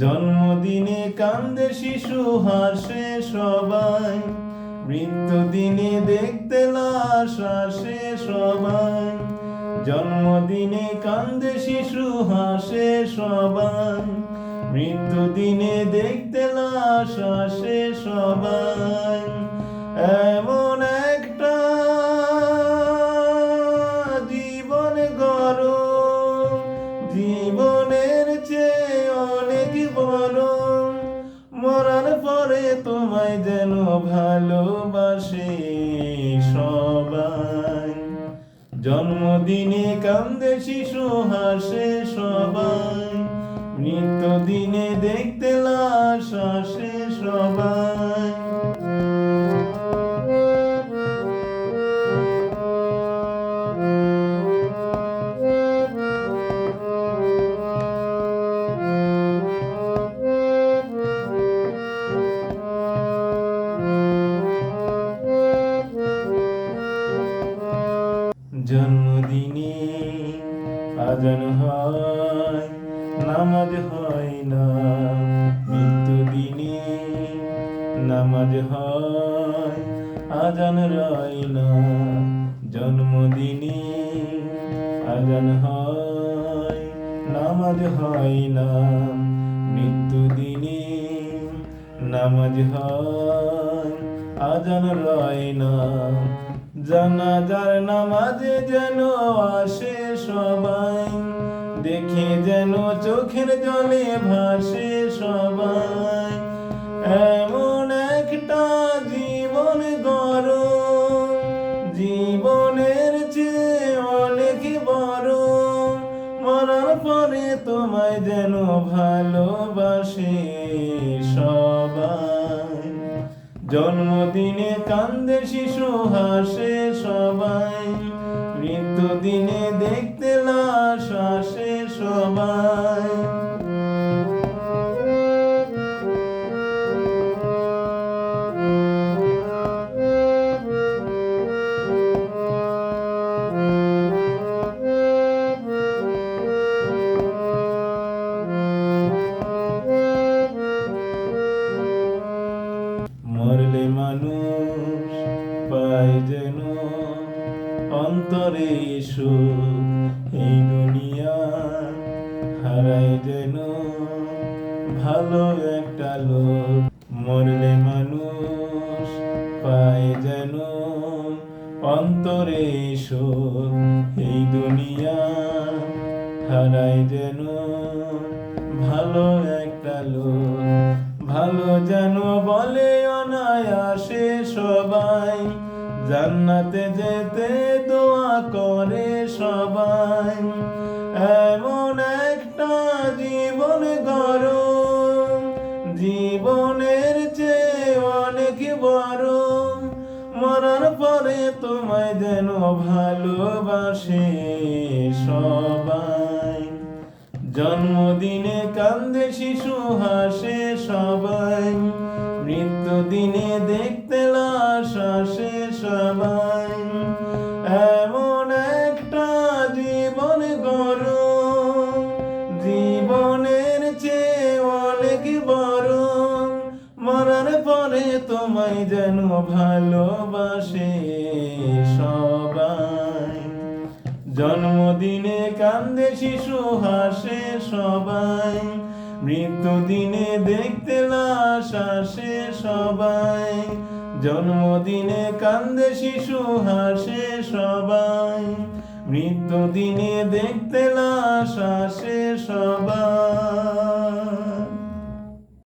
জন্মদিনে কান্দে শিশু হাসে সবাই, মৃত্যুদিনে দেখতে লাশ আসে সবাই। জন্মদিনে কান্দে শিশু হাসে সবাই, মৃত্যুদিনে দেখতে লাশ আসে সবাই। এমন একটা জীবন গরম জীবনের চেয়ে অনেক বড়। মরার পরে তোমায় যেন ভালোবাসে সবাই। জন্মদিনে কান্দে শিশু হাসে সবাই। মৃত্যুদিনে দেখতে লাশ আসে সবাই। আজান হয়, নামাজ হয় না। মৃত্যু দিনে নামাজ হয়, আজান রয় না। জন্মদিনে আজান হয়, নামাজ হয় না। মৃত্যু দিনে নামাজ হয়, আজান রয় না। জানাজার নামাজে যেন আসে সবাই, দেখে যেন চোখের জলে ভাসে সবাই। এমন একটা জীবন গরম, জীবনের চেয়ে অনেক বড়। মরার পরে তোমায় যেন ভালোবাসে। জন্মদিনে কান্দে শিশু হাসে সবাই মৃত্যুদিনে দেখতে লাশ আসে সবাই। পায় যেন অন্তরে সুখ এই দুনিয়া হারায় যেন ভালো একটা লোক। মরলে মানুষ পায় যেন অন্তরে সুখ এই দুনিয়া হারায় যেন ভালো একটা লোক। ভালো যেন বলে জান্নাতে যেতে দোয়া করে সবাই। এমন একটা জীবন গরম জীবনের চেয়ে অনেক বড়। মরার পরে তোমায় যেন ভালোবাসে সবাই। জন্মদিনে কান্দে শিশু হাসে সবাই। মৃত্যুদিনে দেখতে তোমায় যেন ভালোবাসে সবাই। জন্মদিনে কান্দে শিশু হাসে সবাই। মৃত্যুদিনে দেখতে লাশ সবাই। জন্মদিনে কান্দে শিশু হাসে সবাই। মৃত্যুদিনে দেখতে লাশ সবাই।